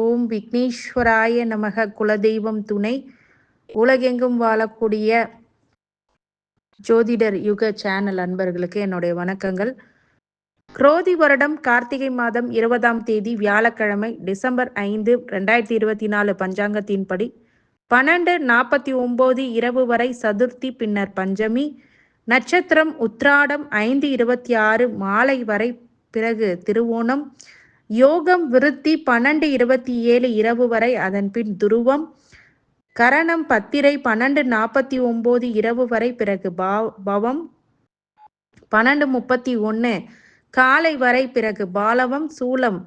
ஓம் விக்னேஸ்வராய நமக குலதெய்வம் துணை. உலகெங்கும் வாழக்கூடிய ஜோதிடர் யுக சேனல் அன்பர்களுக்கு என்னுடைய வணக்கங்கள். குரோதி வருடம் கார்த்திகை மாதம் இருபதாம் தேதி வியாழக்கிழமை டிசம்பர் ஐந்து ரெண்டாயிரத்தி இருபத்தி நாலு பஞ்சாங்கத்தின்படி பன்னெண்டு நாற்பத்தி ஒன்பது இரவு வரை சதுர்த்தி பின்னர் பஞ்சமி. நட்சத்திரம் உத்ராடம் ஐந்து இருபத்தி ஆறு மாலை வரை பிறகு திருவோணம். யோகம் விருத்தி பன்னெண்டு இருபத்தி ஏழு இரவு வரை அதன் பின் துருவம் கரணம் பத்திரை பன்னெண்டு நாற்பத்தி ஒன்பது இரவு வரை பிறகு பவம் பன்னெண்டு முப்பத்தி ஒன்று காலை வரை பிறகு பாலவம் சூலம்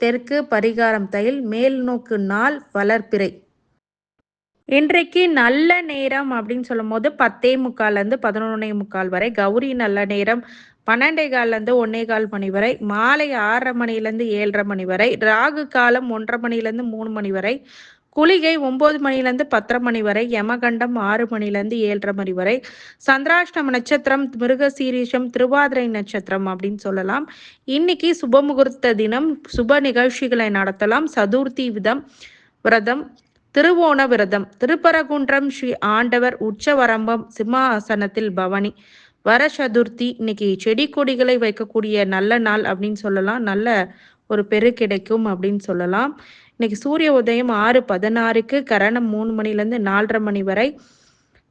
தெற்கு பரிகாரம் தயில் மேல் நோக்கு நாள் வளர்ப்பிறை இன்றைக்கு நல்ல நேரம் அப்படின்னு சொல்லும் போது பத்தே முக்கால்லேருந்து பதினொன்னே முக்கால் வரை கௌரி நல்ல நேரம் பன்னெண்டே கால்லேருந்து ஒன்னே கால் மணி வரை மாலை ஆறரை மணிலேருந்து ஏழரை மணி வரை ராகு காலம் ஒன்றரை மணிலேருந்து மூணு மணி வரை குளிகை ஒன்பது மணிலேருந்து பத்தரை மணி வரை யமகண்டம் ஆறு மணிலேருந்து ஏழரை மணி வரை சந்திராஷ்டம நட்சத்திரம் மிருக சீரீஷம் திருவாதிரை நட்சத்திரம் அப்படின்னு சொல்லலாம். இன்னைக்கு சுபமுகூர்த்த தினம் சுப நிகழ்ச்சிகளை நடத்தலாம். சதுர்த்தி விதம் விரதம் திருவோண விரதம் திருப்பரகுன்றம் ஸ்ரீ ஆண்டவர் உச்சவரம்பம் சிம்மாசனத்தில் பவனி வர சதுர்த்தி இன்னைக்கு செடி கொடிகளை வைக்கக்கூடிய நல்ல நாள் அப்படின்னு சொல்லலாம். நல்ல ஒரு பெரு கிடைக்கும் அப்படின்னு சொல்லலாம். இன்னைக்கு சூரிய உதயம் ஆறு பதினாறுக்கு கரணம் மூணு மணிலேருந்து நாலரை மணி வரை.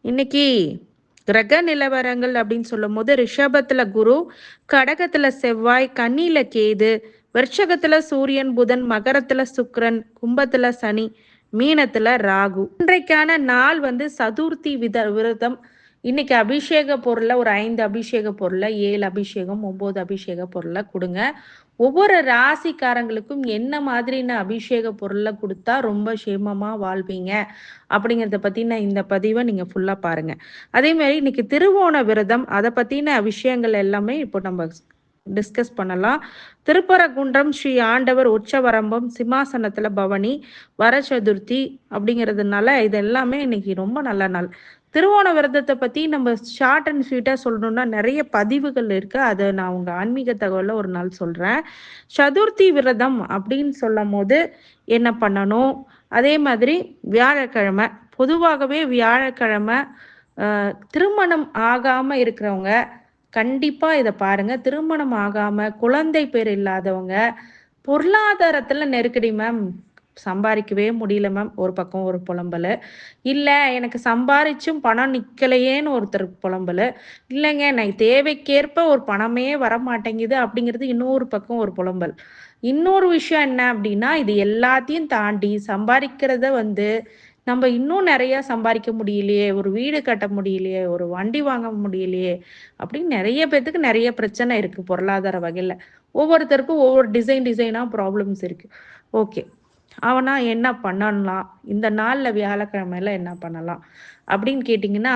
இன்னைக்கு கிரக நிலவரங்கள் அப்படின்னு சொல்லும் போது ரிஷபத்துல குரு கடகத்துல செவ்வாய் கன்னியில கேது விருட்சகத்துல சூரியன் புதன் மகரத்துல சுக்கரன் கும்பத்துல சனி மீனத்துல ராகு. இன்றைக்கான நாள் வந்து சதுர்த்தி வித விரதம். இன்றைக்கி அபிஷேக பொருளை ஒரு ஐந்து அபிஷேக பொருளை ஏழு அபிஷேகம் ஒம்பது அபிஷேக பொருளை கொடுங்க. ஒவ்வொரு ராசிக்காரங்களுக்கும் என்ன மாதிரின அபிஷேக பொருளை கொடுத்தா ரொம்ப சேமமாக வாழ்வீங்க? அப்படிங்கிறத பற்றின இந்த பதிவை நீங்கள் ஃபுல்லாக பாருங்கள் அதே மாதிரி இன்னைக்கு திருவோண விரதம் அதை பற்றின விஷயங்கள் எல்லாமே இப்போ நம்ம டிஸ்கஸ் பண்ணலாம். திருப்பரகுன்றம் ஸ்ரீ ஆண்டவர் உச்சவரம்பம் சிம்மாசனத்தில் பவனி வர சதுர்த்தி அப்படிங்கிறதுனால இது எல்லாமே இன்னைக்கு ரொம்ப நல்ல நாள். திருவோண விரதத்தை பற்றி நம்ம ஷார்ட் அண்ட் ஸ்வீட்டாக சொல்லணும்னா நிறைய பதிவுகள் இருக்குது அதை நான் உங்கள் ஆன்மீக தகவலில் ஒரு நாள் சொல்கிறேன் சதுர்த்தி விரதம் அப்படின்னு சொல்லும் போது என்ன பண்ணணும்? அதே மாதிரி வியாழக்கிழமை பொதுவாகவே வியாழக்கிழமை திருமணம் ஆகாமல் இருக்கிறவங்க கண்டிப்பாக இதை பாருங்கள் திருமணம் ஆகாமல் குழந்தை பேர் இல்லாதவங்க பொருளாதாரத்தில் நெருக்கடி மேம் சம்பாதிக்கவே முடியல மேம் ஒரு பக்கம் ஒரு புலம்பல். இல்லை எனக்கு சம்பாரிச்சும் பணம் நிற்கலையேன்னு ஒருத்தர் புலம்பல். இல்லைங்க நான் தேவைக்கேற்ப ஒரு பணமே வர மாட்டேங்குது அப்படிங்கிறது இன்னொரு பக்கம் ஒரு புலம்பல். இன்னொரு விஷயம் என்ன அப்படின்னா இது எல்லாத்தையும் தாண்டி சம்பாதிக்கிறத வந்து நம்ம இன்னும் நிறைய சம்பாதிக்க முடியலையே ஒரு வீடு கட்ட முடியலையே ஒரு வண்டி வாங்க முடியலையே அப்படின்னு நிறைய பேர்த்துக்கு நிறைய பிரச்சனை இருக்கு பொருளாதார வகையில். ஒவ்வொருத்தருக்கும் ஒவ்வொரு டிசைன் டிசைனாக ப்ராப்ளம்ஸ் இருக்கு. ஓகே அவனா என்ன பண்ணலாம்? இந்த நாளில் வியாழக்கிழமையில என்ன பண்ணலாம்? அப்படின்னு கேட்டிங்கன்னா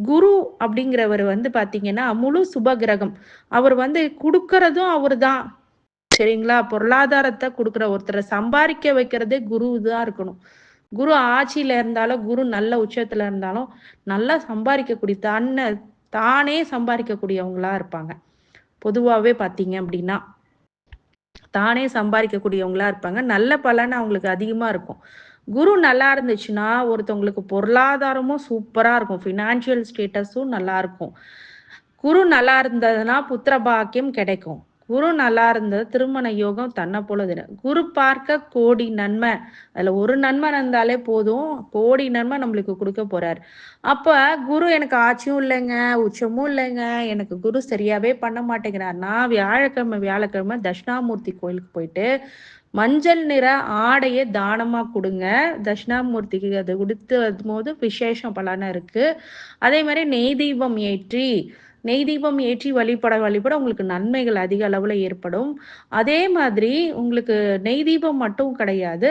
குரு அப்படிங்கிறவர் வந்து பார்த்தீங்கன்னா முழு சுபகிரகம். அவர் வந்து கொடுக்கறதும் அவர் தான் சரிங்களா? பொருளாதாரத்தை கொடுக்குற ஒருத்தரை சம்பாதிக்க வைக்கிறதே குரு தான் இருக்கணும். குரு ஆட்சியில இருந்தாலும் குரு நல்ல உச்சத்துல இருந்தாலும் நல்லா சம்பாதிக்கக்கூடிய தன்னை தானே சம்பாதிக்கக்கூடியவங்களா இருப்பாங்க. பொதுவாகவே பார்த்தீங்க அப்படின்னா. தானே சம்பாதிக்கக்கூடியவங்களா இருப்பாங்க. நல்ல பலன் அவங்களுக்கு அதிகமாக இருக்கும். குரு நல்லா இருந்துச்சுன்னா ஒருத்தவங்களுக்கு பொருளாதாரமும் சூப்பராக இருக்கும். ஃபினான்ஷியல் ஸ்டேட்டஸும் நல்லா இருக்கும். குரு நல்லா இருந்ததுன்னா புத்திர பாக்கியம் கிடைக்கும். குரு நல்லா இருந்தது திருமண யோகம் தன்னை போல குரு பார்க்க கோடி நன்மை. அதுல ஒரு நன்மை இருந்தாலே போதும். கோடி நன்மை நம்மளுக்கு கொடுக்க போறாரு. அப்ப குரு எனக்கு ஆட்சியும் இல்லைங்க உச்சமும் இல்லைங்க எனக்கு குரு சரியாவே பண்ண மாட்டேங்கிறார். நான் வியாழக்கிழமை வியாழக்கிழமை தட்சிணாமூர்த்தி கோயிலுக்கு போயிட்டு மஞ்சள் நிற ஆடையை தானமாக கொடுங்க. தட்சிணாமூர்த்திக்கு அது கொடுத்து போது விசேஷம் பலனாக இருக்குது அதே மாதிரி நெய் தீபம் ஏற்றி நெய் தீபம் ஏற்றி வழிபட வழிபட உங்களுக்கு நன்மைகள் அதிக அளவில் ஏற்படும். அதே மாதிரி உங்களுக்கு நெய் தீபம் மட்டும் கிடையாது.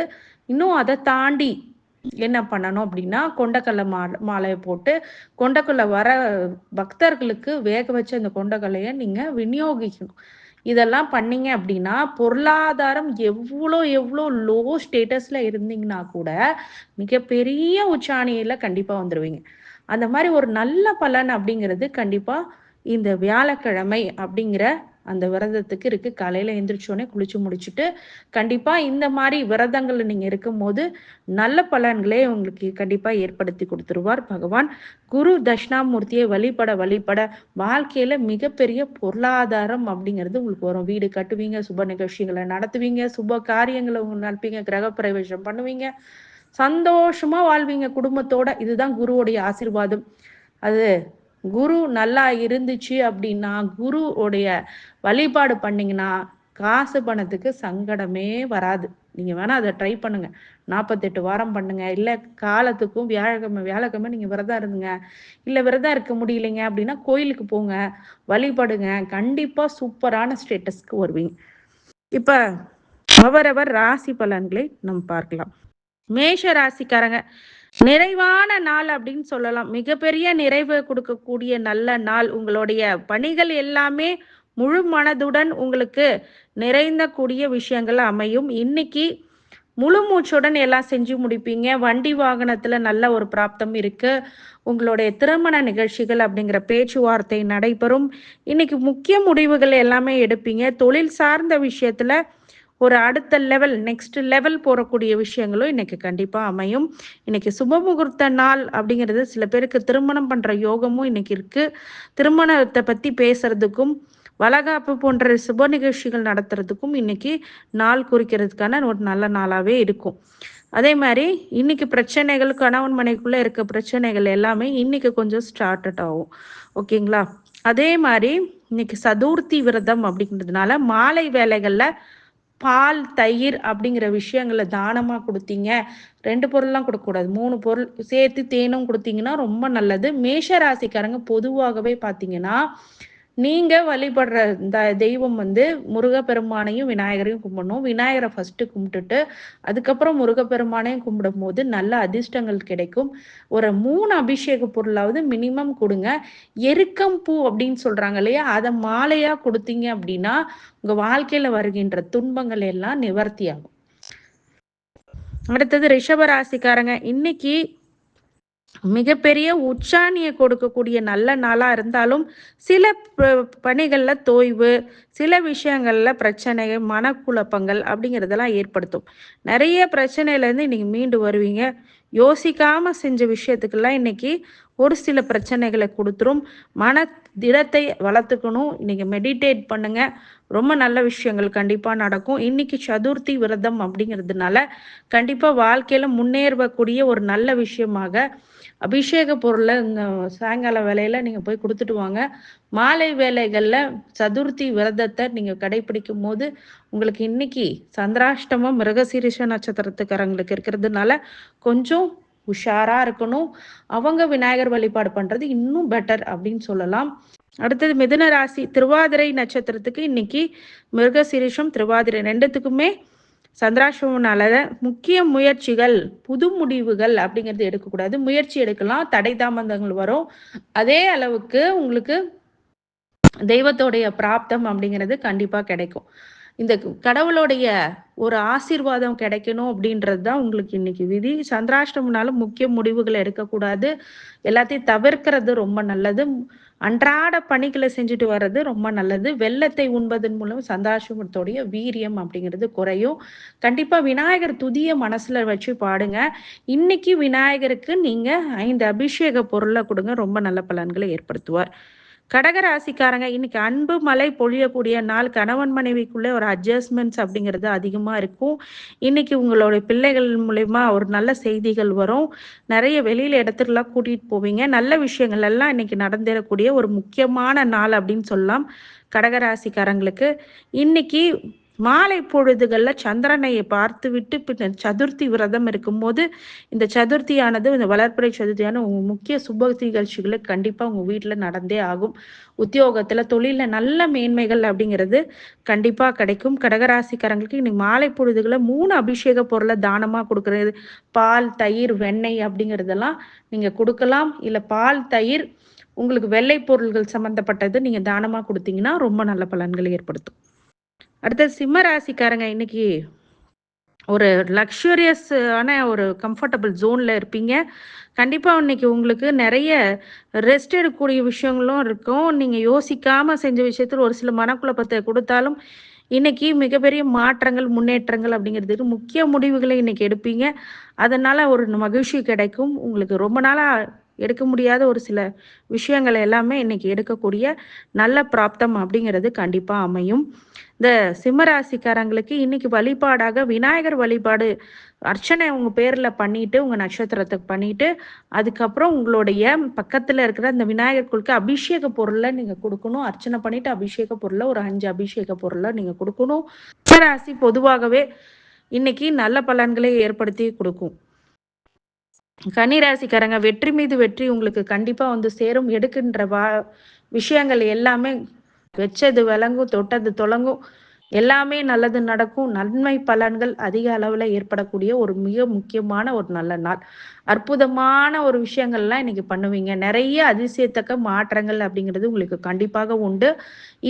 இன்னும் அதை தாண்டி என்ன பண்ணணும் அப்படின்னா கொண்டக்கல்லை மா மாலையை போட்டு கொண்டக்கல்லை வர பக்தர்களுக்கு வேக வச்ச அந்த கொண்டக்கல்லையை நீங்கள் விநியோகிக்கணும். இதெல்லாம் பண்ணீங்க அப்படின்னா பொருளாதாரம் எவ்வளோ எவ்வளோ லோ ஸ்டேட்டஸில் இருந்தீங்கன்னா கூட மிகப்பெரிய உச்சாணியில் கண்டிப்பாக வந்துடுவீங்க அந்த மாதிரி ஒரு நல்ல பலன் அப்படிங்கிறது கண்டிப்பாக இந்த வியாழக்கிழமை அப்படிங்கிற அந்த விரதத்துக்கு இருக்கு. காலையில எந்திரிச்சோடனே குளிச்சு முடிச்சுட்டு கண்டிப்பா இந்த மாதிரி விரதங்கள்ல நீங்க இருக்கும்போது நல்ல பலன்களே உங்களுக்கு கண்டிப்பா ஏற்படுத்தி கொடுத்துருவார் பகவான். குரு தட்சிணாமூர்த்தியை வழிபட வழிபட வாழ்க்கையில மிகப்பெரிய பொருளாதாரம் அப்படிங்கிறது உங்களுக்கு வரும். வீடு கட்டுவீங்க சுப நிகழ்ச்சிகளை நடத்துவீங்க சுப காரியங்களை உங்களுக்கு நடப்பீங்க கிரக பிரவேசம் பண்ணுவீங்க. சந்தோஷமா வாழ்வீங்க குடும்பத்தோட. இதுதான் குருவுடைய ஆசிர்வாதம். அது குரு நல்லா இருந்துச்சு அப்படின்னா குருவோடைய வழிபாடு பண்ணீங்கன்னா காசு பணத்துக்கு சங்கடமே வராது. நீங்க வேணா அதை ட்ரை பண்ணுங்க. நாற்பத்தெட்டு வாரம் பண்ணுங்க. இல்லை காலத்துக்கும் வியாழக்கிழமை வியாழக்கிழமை நீங்க விரதம் இருந்துங்க. இல்லை விரதம் இருக்க முடியலைங்க அப்படின்னா கோயிலுக்கு போங்க. வழிபடுங்க. கண்டிப்பா சூப்பரான ஸ்டேட்டஸ்க்கு வருவீங்க. இப்ப அவரவர் ராசி பலன்களை நம்ம பார்க்கலாம். மேஷ ராசிக்காரங்க நிறைவான நாள் அப்படின்னு சொல்லலாம். மிகப்பெரிய நிறைவு கொடுக்கக்கூடிய நல்ல நாள். உங்களுடைய பணிகள் எல்லாமே முழு மனதுடன் உங்களுக்கு நிறைந்த கூடிய விஷயங்கள் அமையும். இன்னைக்கு முழு மூச்சுடன் எல்லாம் செஞ்சு முடிப்பீங்க. வண்டி வாகனத்துல நல்ல ஒரு பிராப்தம் இருக்கு. உங்களுடைய திருமண நிகழ்ச்சிகள் அப்படிங்கிற பேச்சுவார்த்தை நடைபெறும். இன்னைக்கு முக்கிய முடிவுகள் எல்லாமே எடுப்பீங்க. தொழில் சார்ந்த விஷயத்துல ஒரு அடுத்த லெவல் நெக்ஸ்ட் லெவல் போறக்கூடிய விஷயங்களும் இன்னைக்கு கண்டிப்பா அமையும். இன்னைக்கு சுப முகூர்த்த நாள் அப்படிங்கிறது சில பேருக்கு திருமணம் பண்ற யோகமும் இன்னைக்கு இருக்கு. திருமணத்தை பத்தி பேசுறதுக்கும் வளகாப்பு போன்ற சுப நிகழ்ச்சிகள் நடத்துறதுக்கும் இன்னைக்கு நாள் குறிக்கிறதுக்கான ஒரு நல்ல நாளாவே இருக்கும். அதே மாதிரி இன்னைக்கு பிரச்சனைகள் கணவன் மனைக்குள்ள இருக்க பிரச்சனைகள் எல்லாமே இன்னைக்கு கொஞ்சம் ஸ்டார்ட் ஆகும். ஓகேங்களா? அதே மாதிரி இன்னைக்கு சதுர்த்தி விரதம் அப்படிங்கிறதுனால மாலை வேலைகள்ல பால் தயிர் அப்படிங்கிற விஷயங்களை தானமாக கொடுத்தீங்க? ரெண்டு பொருள்லாம் கொடுக்கக்கூடாது. மூணு பொருள் சேர்த்து தேனும் கொடுத்தீங்கன்னா ரொம்ப நல்லது. மேஷ ராசிக்காரங்க பொதுவாகவே பார்த்தீங்கன்னா நீங்க வழிபடுற இந்த தெய்வம் வந்து முருகப்பெருமானையும் விநாயகரையும் கும்பிடணும். விநாயகரை ஃபர்ஸ்ட் கும்பிட்டுட்டு அதுக்கப்புறம் முருகப்பெருமானையும் கும்பிடும் போது நல்ல அதிர்ஷ்டங்கள் கிடைக்கும். ஒரு மூணு அபிஷேக பொருளாவது மினிமம் கொடுங்க. எருக்கம் பூ அப்படின்னு சொல்றாங்க இல்லையா? அதை மாலையா கொடுத்தீங்க அப்படின்னா உங்க வாழ்க்கையில வருகின்ற துன்பங்கள் எல்லாம் நிவர்த்தி ஆகும் அடுத்தது ரிஷப ராசிக்காரங்க. இன்னைக்கு மிகப்பெரிய உச்சாணியை கொடுக்கக்கூடிய நல்ல நாளாக இருந்தாலும் சில பணிகளில் தோய்வு சில விஷயங்களில் பிரச்சனை மனக்குழப்பங்கள் அப்படிங்கிறதெல்லாம் ஏற்படுத்தும். நிறைய பிரச்சனையிலேருந்து இன்னைக்கு மீண்டு வருவீங்க. யோசிக்காமல் செஞ்ச விஷயத்துக்கெல்லாம் இன்னைக்கு ஒரு சில பிரச்சனைகளை கொடுத்துரும். மன திடத்தை வளர்த்துக்கணும். இன்றைக்கி மெடிடேட் பண்ணுங்கள் ரொம்ப நல்ல விஷயங்கள் கண்டிப்பாக நடக்கும். இன்னைக்கு சதுர்த்தி விரதம் அப்படிங்கிறதுனால கண்டிப்பாக வாழ்க்கையில முன்னேறக்கூடிய ஒரு நல்ல விஷயமாக அபிஷேக பொருளை இந்த சாயங்கால வேலையில நீங்கள் போய் கொடுத்துட்டு வாங்க. மாலை வேலைகளில் சதுர்த்தி விரதத்தை நீங்கள் கடைபிடிக்கும் போது உங்களுக்கு இன்னைக்கு சந்திராஷ்டமம் மிருகசீரிஷ நட்சத்திரத்துக்காரங்களுக்கு இருக்கிறதுனால கொஞ்சம் உஷாரா இருக்கணும். அவங்க விநாயகர் வழிபாடு பண்றது இன்னும் பெட்டர் அப்படின்னு சொல்லலாம். அடுத்தது மிதுன ராசி திருவாதிரை நட்சத்திரத்துக்கு இன்னைக்கு மிருகசிரிஷம் திருவாதிரை ரெண்டுத்துக்குமே சந்திராசிரமனால முக்கிய முயற்சிகள் புது முடிவுகள் அப்படிங்கிறது எடுக்கக்கூடாது. முயற்சி எடுக்கலாம் தடை தாமதங்கள் வரும். அதே அளவுக்கு உங்களுக்கு தெய்வத்தோடைய பிராப்தம் அப்படிங்கிறது கண்டிப்பா கிடைக்கும். இந்த கடவுளுடைய ஒரு ஆசீர்வாதம் கிடைக்கணும் அப்படின்றது தான் உங்களுக்கு இன்னைக்கு விதி. சந்திராஷ்டமனால முக்கிய முடிவுகளை எடுக்கக்கூடாது. எல்லாத்தையும் தவிர்க்கிறது ரொம்ப நல்லது. அன்றாட பணிகளை செஞ்சுட்டு வர்றது ரொம்ப நல்லது. வெள்ளத்தை உண்பதன் மூலம் சந்தாஷமத்தோடைய வீரியம் அப்படிங்கிறது குறையும். கண்டிப்பாக விநாயகர் துதிய மனசில் வச்சு பாடுங்க. இன்னைக்கு விநாயகருக்கு நீங்கள் ஐந்து அபிஷேக பொருளை கொடுங்க. ரொம்ப நல்ல பலன்களை ஏற்படுத்துவார். கடகராசிக்காரங்க இன்னைக்கு அன்பு மலை பொழியக்கூடிய நாள். கணவன் மனைவிக்குள்ளே ஒரு அட்ஜஸ்ட்மெண்ட்ஸ் அப்படிங்கிறது அதிகமாக இருக்கும். இன்னைக்கு உங்களுடைய பிள்ளைகள் மூலயமா ஒரு நல்ல செய்திகள் வரும். நிறைய வெளியில் இடத்துக்குலாம் கூட்டிகிட்டு போவீங்க. நல்ல விஷயங்கள் எல்லாம் இன்னைக்கு நடந்தேறக்கூடிய ஒரு முக்கியமான நாள் அப்படின்னு சொல்லலாம் கடகராசிக்காரங்களுக்கு. இன்னைக்கு மாலை பொழுதுகள்ல சந்திரனை பார்த்து விட்டு பின்னர் சதுர்த்தி விரதம் இருக்கும்போது இந்த சதுர்த்தியானது இந்த வளர்ப்புறை சதுர்த்தியான உங்க முக்கிய சுப நிகழ்ச்சிகளை கண்டிப்பா உங்க வீட்டுல நடந்தே ஆகும். உத்தியோகத்துல தொழில நல்ல மேன்மைகள் அப்படிங்கிறது கண்டிப்பா கிடைக்கும். கடகராசிக்காரங்களுக்கு இன்னைக்கு மாலை பொழுதுகளை மூணு அபிஷேக பொருளை தானமா கொடுக்கறது? பால் தயிர் வெண்ணெய் அப்படிங்கிறதெல்லாம் நீங்க கொடுக்கலாம். இல்ல பால் தயிர் உங்களுக்கு வெள்ளை பொருள்கள் சம்பந்தப்பட்டது நீங்க தானமா கொடுத்தீங்கன்னா ரொம்ப நல்ல பலன்களை ஏற்படுத்தும். அடுத்தது சிம்ம ராசிக்காரங்க இன்னைக்கு ஒரு லக்ஸுரியஸான ஒரு கம்ஃபர்டபுள் ஜோனில் இருப்பீங்க. கண்டிப்பாக இன்னைக்கு உங்களுக்கு நிறைய ரெஸ்ட் எடுக்கக்கூடிய விஷயங்களும் இருக்கும். நீங்கள் யோசிக்காமல் செஞ்ச விஷயத்தில் ஒரு சில மனக்குழப்பத்தை கொடுத்தாலும் இன்னைக்கு மிகப்பெரிய மாற்றங்கள் முன்னேற்றங்கள் அப்படிங்கிறதுக்கு முக்கிய முடிவுகளை இன்னைக்கு எடுப்பீங்க. அதனால் ஒரு மகிழ்ச்சி கிடைக்கும். உங்களுக்கு ரொம்ப நாளாக எடுக்க முடியாத ஒரு சில விஷயங்கள் எல்லாமே இன்னைக்கு எடுக்கக்கூடிய நல்ல பிராப்தம் அப்படிங்கிறது கண்டிப்பாக அமையும். இந்த சிம்மராசிக்காரங்களுக்கு இன்னைக்கு வழிபாடாக விநாயகர் வழிபாடு அர்ச்சனை உங்க பேர்ல பண்ணிட்டு உங்க நட்சத்திரத்துக்கு பண்ணிட்டு அதுக்கப்புறம் உங்களுடைய பக்கத்துல இருக்கிற அந்த விநாயகர் குழுக்கு அபிஷேக பொருளை நீங்க கொடுக்கணும். அர்ச்சனை பண்ணிட்டு அபிஷேக பொருளை ஒரு அஞ்சு அபிஷேக பொருளை நீங்க கொடுக்கணும். சிம்மராசி பொதுவாகவே இன்னைக்கு நல்ல பலன்களை ஏற்படுத்தி கொடுக்கும். கன்னிராசிக்காரங்க வெற்றி மீது வெற்றி உங்களுக்கு கண்டிப்பா வந்து சேரும். எடுக்கின்ற வா விஷயங்கள் எல்லாமே வச்சது விளங்கும் தொட்டது தொடங்கும் எல்லாமே நல்லது நடக்கும். நன்மை பலன்கள் அதிக அளவில் ஏற்படக்கூடிய ஒரு மிக முக்கியமான ஒரு நல்ல நாள். அற்புதமான ஒரு விஷயங்கள்லாம் இன்னைக்கு பண்ணுவீங்க. நிறைய அதிசயத்தக்க மாற்றங்கள் அப்படிங்கிறது உங்களுக்கு கண்டிப்பாக உண்டு.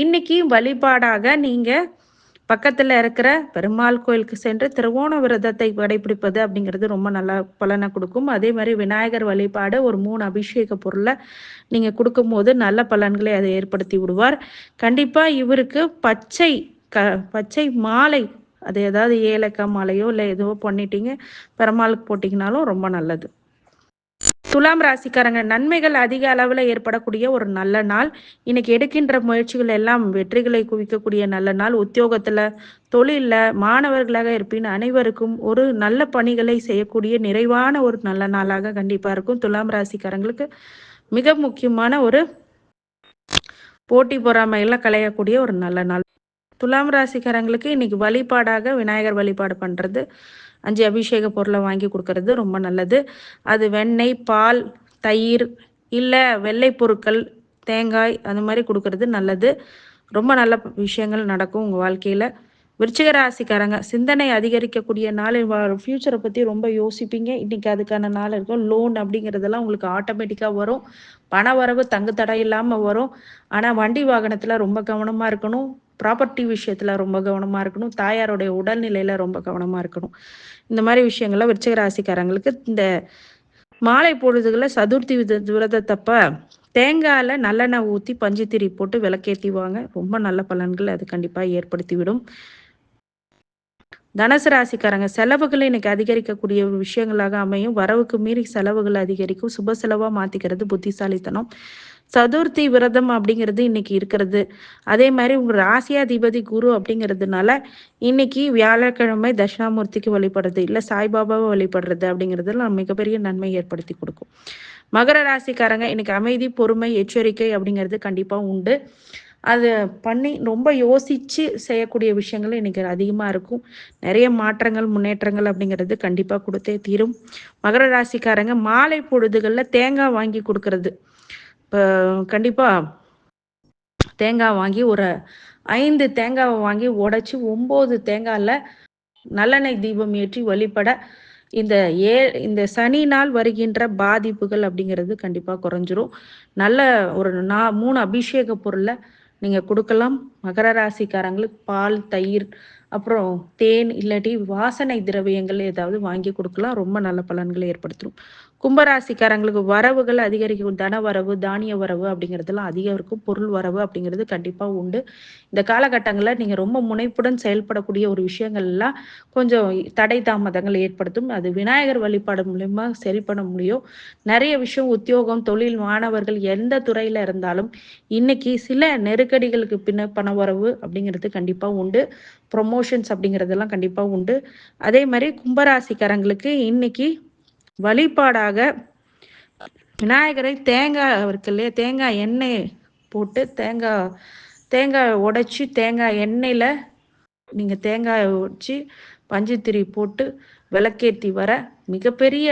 இன்னைக்கு வழிபாடாக நீங்க பக்கத்துல இருக்கிற பெருமாள் கோயிலுக்கு சென்று திருவோண விரதத்தை கடைபிடிப்பது அப்படிங்கிறது ரொம்ப நல்ல பலனை கொடுக்கும். அதே மாதிரி விநாயகர் வழிபாடு ஒரு மூணு அபிஷேக பொருளை நீங்க கொடுக்கும் போது நல்ல பலன்களை அதை ஏற்படுத்தி விடுவார். கண்டிப்பா இவருக்கு பச்சை க பச்சை மாலை அது ஏதாவது ஏலக்காய் மாலையோ இல்லை ஏதோ பண்ணிட்டீங்க பெருமாளுக்கு போட்டிங்கனாலும் ரொம்ப நல்லது. துலாம் ராசிக்காரங்க நன்மைகள் அதிக அளவில் ஏற்படக்கூடிய ஒரு நல்ல நாள். இன்னைக்கு எடுக்கின்ற முயற்சிகள் எல்லாம் வெற்றிகளை குவிக்கக்கூடிய நல்ல நாள். உத்தியோகத்துல தொழிலில் மாணவர்களாக இருப்பின் அனைவருக்கும் ஒரு நல்ல பணிகளை செய்யக்கூடிய நிறைவான ஒரு நல்ல நாளாக கண்டிப்பா இருக்கும். துலாம் ராசிக்காரங்களுக்கு மிக முக்கியமான ஒரு போட்டி பொறாமையெல்லாம் களையக்கூடிய ஒரு நல்ல நாள். துலாம் ராசிக்காரங்களுக்கு இன்னைக்கு வழிபாடாக விநாயகர் வழிபாடு பண்றது அஞ்சு அபிஷேக பொருளை வாங்கி கொடுக்கறது ரொம்ப நல்லது. அது வெண்ணெய் பால் தயிர் இல்லை வெள்ளை பொருட்கள் தேங்காய் அந்த மாதிரி கொடுக்கறது நல்லது. ரொம்ப நல்ல விஷயங்கள் நடக்கும் உங்கள் வாழ்க்கையில். விருச்சிக ராசிக்காரங்க சிந்தனை அதிகரிக்கக்கூடிய நாள் ஃப்யூச்சரை பற்றி ரொம்ப யோசிப்பீங்க. இன்னைக்கு அதுக்கான நாள் இருக்கும். லோன் அப்படிங்கிறதெல்லாம் உங்களுக்கு ஆட்டோமேட்டிக்காக வரும். பண வரவு தங்கு தடை இல்லாமல் வரும். ஆனால் வண்டி வாகனத்தில் ரொம்ப கவனமாக இருக்கணும். ப்ராப்பர்ட்டி விஷயத்தில் ரொம்ப கவனமாக இருக்கணும். தாயாருடைய உடல்நிலையில் ரொம்ப கவனமாக இருக்கணும். இந்த மாதிரி விஷயங்கள்லாம் விருச்சிக ராசிக்காரங்களுக்கு இந்த மாலை பொழுதுகளில் சதுர்த்தி விரதத்தப்ப தேங்காயில் நல்லெண்ணெய் ஊற்றி பஞ்சுத்திரி போட்டு விளக்கேற்றிவாங்க ரொம்ப நல்ல பலன்கள் அது கண்டிப்பாக ஏற்படுத்தி விடும் தனுசு ராசிக்காரங்க செலவுகளை இன்னைக்கு அதிகரிக்கக்கூடிய விஷயங்களாக அமையும். வரவுக்கு மீறி செலவுகள் அதிகரிக்கும். சுப செலவாக மாற்றிக்கிறது புத்திசாலித்தனம். சதுர்த்தி விரதம் அப்படிங்கிறது இன்னைக்கு இருக்கிறது. அதே மாதிரி உங்க ராசியாதிபதி குரு அப்படிங்கிறதுனால இன்னைக்கு வியாழக்கிழமை தட்சிணாமூர்த்திக்கு வழிபடுறது இல்லை சாய்பாபாவை வழிபடுறது அப்படிங்கிறதுல மிகப்பெரிய நன்மை ஏற்படுத்தி கொடுக்கும். மகர ராசிக்காரங்க இன்னைக்கு அமைதி பொறுமை எச்சரிக்கை அப்படிங்கிறது கண்டிப்பா உண்டு. அது பண்ணி ரொம்ப யோசிச்சு செய்யக்கூடிய விஷயங்கள் இன்னைக்கு அதிகமாக இருக்கும். நிறைய மாற்றங்கள் முன்னேற்றங்கள் அப்படிங்கிறது கண்டிப்பாக கொடுத்தே தீரும். மகர ராசிக்காரங்க மாலை பொழுதுகளில் தேங்காய் வாங்கி கொடுக்கறது. இப்போ கண்டிப்பாக தேங்காய் வாங்கி ஒரு ஐந்து தேங்காவை வாங்கி உடைச்சி ஒம்பது தேங்காயில் நல்லெண்ணெய் தீபம் ஏற்றி வழிபட இந்த ஏ இந்த சனி நாள் வருகின்ற பாதிப்புகள் அப்படிங்கிறது கண்டிப்பாக குறைஞ்சிரும். நல்ல ஒரு நா மூணு அபிஷேக பொருளை நீங்கள் கொடுக்கலாம். மகர ராசிக்காரங்களுக்கு பால் தயிர் அப்புறம் தேன் இல்லாட்டி வாசனை திரவியங்கள் ஏதாவது வாங்கி கொடுக்கலாம். ரொம்ப நல்ல பலன்களை ஏற்படுத்தும். கும்பராசிக்காரங்களுக்கு வரவுகள் அதிகரிக்கும். தன வரவு தானிய வரவு அப்படிங்கிறதுலாம் அதிகம் இருக்கும். பொருள் வரவு அப்படிங்கிறது கண்டிப்பாக உண்டு. இந்த காலகட்டங்களில் நீங்கள் ரொம்ப முனைப்புடன் செயல்படக்கூடிய ஒரு விஷயங்கள்லாம் கொஞ்சம் தடை தாமதங்கள் ஏற்படுத்தும். அது விநாயகர் வழிபாடு மூலயமா சரி பண்ண முடியும். நிறைய விஷயம் உத்தியோகம் தொழில் மாணவர்கள் எந்த துறையில் இருந்தாலும் இன்னைக்கு சில நெருக்கடிகளுக்கு பின்ன பண வரவு அப்படிங்கிறது கண்டிப்பாக உண்டு. ப்ரொமோஷன்ஸ் அப்படிங்கிறதெல்லாம் கண்டிப்பாக உண்டு. அதே மாதிரி கும்பராசிக்காரங்களுக்கு இன்னைக்கு வழிபாடாக விநாயகரை தேங்காய் இருக்கு இல்லையா தேங்காய் எண்ணெய் போட்டு தேங்காய் தேங்காய் உடைச்சி தேங்காய் எண்ணெயில் நீங்கள் தேங்காயை உடைச்சி பஞ்சுத்திரி போட்டு விளக்கேற்றி வர மிகப்பெரிய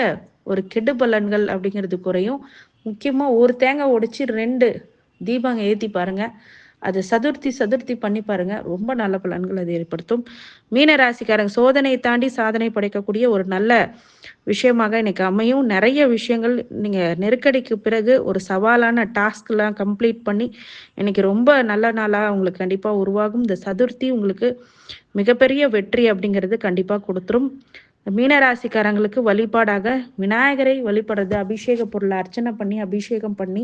ஒரு கெடு பலன்கள் அப்படிங்கிறது குறையும். முக்கியமாக ஒரு தேங்காய் உடைச்சி ரெண்டு தீபங்க ஏற்றி பாருங்கள் அது சதுர்த்தி சதுர்த்தி பண்ணி பாருங்க. ரொம்ப நல்ல பலன்கள் அது ஏற்படுத்தும். மீன ராசிக்காரங்க சோதனையை தாண்டி சாதனை படைக்கக்கூடிய ஒரு நல்ல விஷயமாக இன்னைக்கு அமையும். நிறைய விஷயங்கள் நீங்கள் நெருக்கடிக்கு பிறகு ஒரு சவாலான டாஸ்க்லாம் கம்ப்ளீட் பண்ணி இன்னைக்கு ரொம்ப நல்ல நாளாக உங்களுக்கு கண்டிப்பாக உருவாகும். இந்த சதுர்த்தி உங்களுக்கு மிகப்பெரிய வெற்றி அப்படிங்கிறது கண்டிப்பாக கொடுத்துரும். மீனராசிக்காரங்களுக்கு வழிபாடாக விநாயகரை வழிபடுறது அபிஷேக பொருளை அர்ச்சனை பண்ணி அபிஷேகம் பண்ணி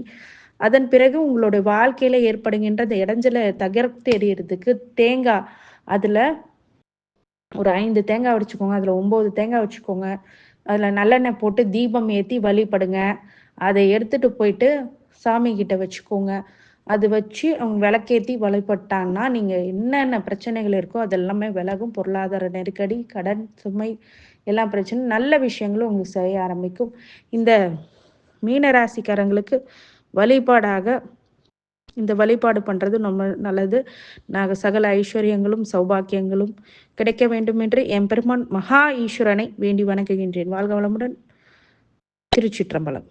அதன் பிறகு உங்களுடைய வாழ்க்கையில ஏற்படுகின்ற இந்த இடைஞ்சலை தகர்த்து எறியறதுக்கு தேங்காய். அதுல ஒரு ஐந்து தேங்காய் வச்சுக்கோங்க. அதில் ஒம்பது தேங்காய் வச்சுக்கோங்க. அதில் நல்லெண்ணெய் போட்டு தீபம் ஏற்றி வழிபடுங்க. அதை எடுத்துட்டு போயிட்டு சாமி கிட்ட வச்சுக்கோங்க. அது வச்சு அவங்க விளக்கேற்றி வழிபட்டாங்கன்னா நீங்கள் என்னென்ன பிரச்சனைகள் இருக்கோ அதெல்லாமே விலகும். பொருளாதார நெருக்கடி கடன் சுமை எல்லா பிரச்சனையும் நல்ல விஷயங்களும் உங்களுக்கு செய்ய ஆரம்பிக்கும். இந்த மீனராசிக்காரங்களுக்கு வழிபாடாக இந்த வழிபாடு பண்ணுறது ரொம்ப நல்லது. நாங்கள் சகல ஐஸ்வர்யங்களும் சௌபாக்கியங்களும் கிடைக்க வேண்டும் என்று எம்பெருமான் மகா ஈஸ்வரனை வேண்டி வணங்குகின்றேன். வாழ்க வளமுடன் திருச்சிற்றம்பலம்.